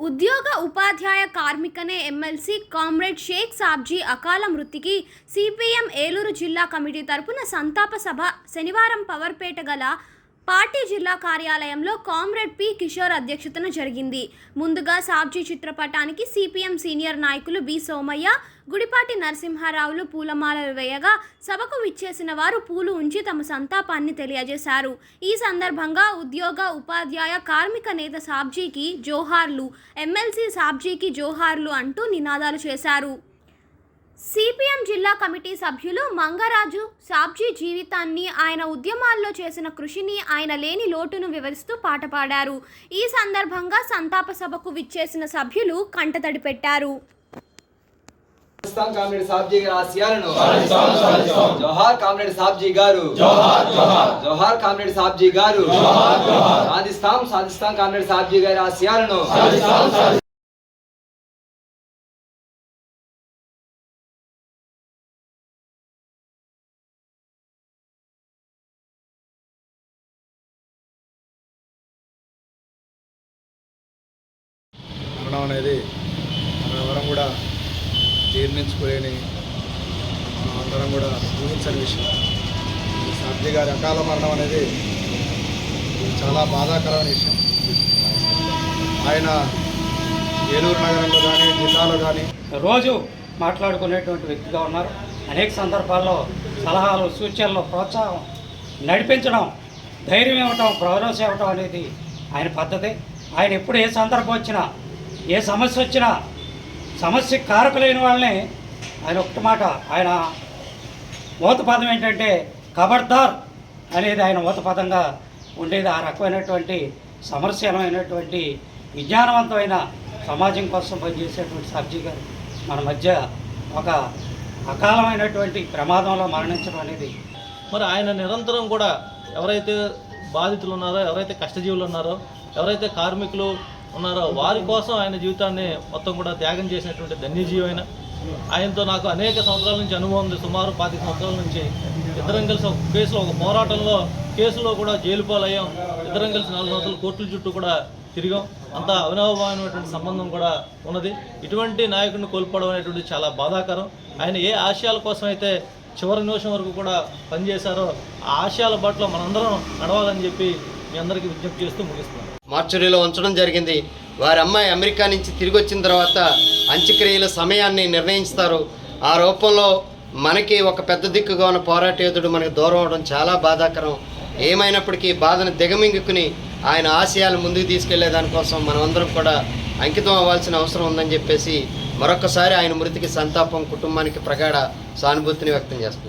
ఉద్యోగ ఉపాధ్యాయ కార్మికనే ఎమ్మెల్సీ కామ్రేడ్ షేక్ సాబ్జీ అకాల మృతికి సిపిఎం ఏలూరు జిల్లా కమిటీ తరపున సంతాప సభ శనివారం పవర్పేట గల పార్టీ జిల్లా కార్యాలయంలో కామ్రేడ్ పి కిషోర్ అధ్యక్షతన జరిగింది. ముందుగా సాబ్జీ చిత్రపటానికి సిపిఎం సీనియర్ నాయకులు బి సోమయ్య గుడిపాటి నరసింహారావులు పూలమాలలు వేయగా సభకు విచ్చేసిన వారు పూలు ఉంచి తమ సంతాపాన్ని తెలియజేశారు. ఈ సందర్భంగా ఉద్యోగ ఉపాధ్యాయ కార్మిక నేత సాబ్జీకి జోహార్లు ఎమ్మెల్సీ సాబ్జీకి జోహార్లు అంటూ నినాదాలు చేశారు. సిపిఎం జిల్లా కమిటీ సభ్యులు మంగరాజు సాబ్జీ జీవితాన్ని ఆయన ఉద్యమాల్లో చేసిన కృషిని ఆయన లేని లోటును వివరిస్తూ పాట పాడారు. ఈ సందర్భంగా సంతాప సభకు విచ్చేసిన సభ్యులు కంటతడి పెట్టారు. పాకిస్తాన్ కామ్రేడ్ సాబ్జీ గారి ఆశయాలను జోహార్ కామ్రేడ్ సాబ్జీ గారు. జోహార్ కామ్రేడ్ సాబ్జీ గారు. సాధిస్తాం సాధిస్తాం కామ్రేడ్ సాబ్జీ గారి ఆశయాలను. మరణం అనేది మనం ఎవరం కూడా జీర్ణించుకోలేని అందరం కూడా ఊహించని విషయం. ఈ గారి అకాల మరణం అనేది చాలా బాధాకరమైన విషయం. ఆయన ఏలూరు నగరంలో కానీ జిల్లాలో కానీ రోజు మాట్లాడుకునేటువంటి వ్యక్తిగా ఉన్నారు. అనేక సందర్భాల్లో సలహాలు సూచనలు ప్రోత్సాహం నడిపించడం ధైర్యం ఇవ్వటం భరోసా ఇవ్వటం అనేది ఆయన పద్ధతి. ఆయన ఎప్పుడు ఏ సందర్భం వచ్చినా ఏ సమస్య వచ్చినా సమస్య కారకులైన వాళ్ళని ఆయన ఒక్క మాట ఆయన మూత పదం ఏంటంటే కబడ్దార్ అనేది ఆయన మూత పదంగా ఉండేది. ఆ రకమైనటువంటి సమస్యమైనటువంటి విజ్ఞానవంతమైన సమాజం కోసం పనిచేసేటువంటి సబ్జీ గారు మన మధ్య ఒక అకాలమైనటువంటి ప్రమాదంలో మరణించడం అనేది. మరి ఆయన నిరంతరం కూడా ఎవరైతే బాధితులు ఉన్నారో ఎవరైతే కష్టజీవులు ఉన్నారో ఎవరైతే కార్మికులు ఉన్నారో? వారి కోసం ఆయన జీవితాన్ని మొత్తం కూడా త్యాగం చేసినటువంటి ధన్యజీవి ఆయనతో నాకు అనేక సంవత్సరాల నుంచి అనుభవం ఉంది. సుమారు పాతిక సంవత్సరాల నుంచి ఇద్దరం కలిసి ఒక కేసులో ఒక పోరాటంలో కేసులో కూడా జైలు పాలయ్యాం. ఇద్దరం కలిసి నాలుగు సంవత్సరాలు కోర్టుల చుట్టూ కూడా తిరిగాం. అంత అవినవమైనటువంటి సంబంధం కూడా ఉన్నది. ఇటువంటి నాయకుడిని కోల్పోవడం అనేటువంటి చాలా బాధాకరం. ఆయన ఏ ఆశయాల కోసం అయితే చివరి నిమిషం వరకు కూడా పనిచేశారో ఆ ఆశయాల బాటలో మనందరం నడవాలని చెప్పి మీ అందరికీ విజ్ఞప్తి చేస్తూ ముగిస్తున్నాను. మార్చురీలో ఉంచడం జరిగింది. వారి అమ్మాయి అమెరికా నుంచి తిరిగి వచ్చిన తర్వాత అంత్యక్రియల సమయాన్ని నిర్ణయిస్తారు ఆ రూపంలో మనకి ఒక పెద్ద దిక్కుగా ఉన్న పోరాటయోధుడు మనకి దూరం అవడం చాలా బాధాకరం. ఏమైనప్పటికీ బాధను దిగమింగుకుని ఆయన ఆశయాలు ముందుకు తీసుకెళ్ళే దానికోసం మనమందరం కూడా అంకితం అవ్వాల్సిన అవసరం ఉందని చెప్పేసి మరొకసారి ఆయన మృతికి సంతాపం కుటుంబానికి ప్రగాఢ సానుభూతిని వ్యక్తం చేస్తుంది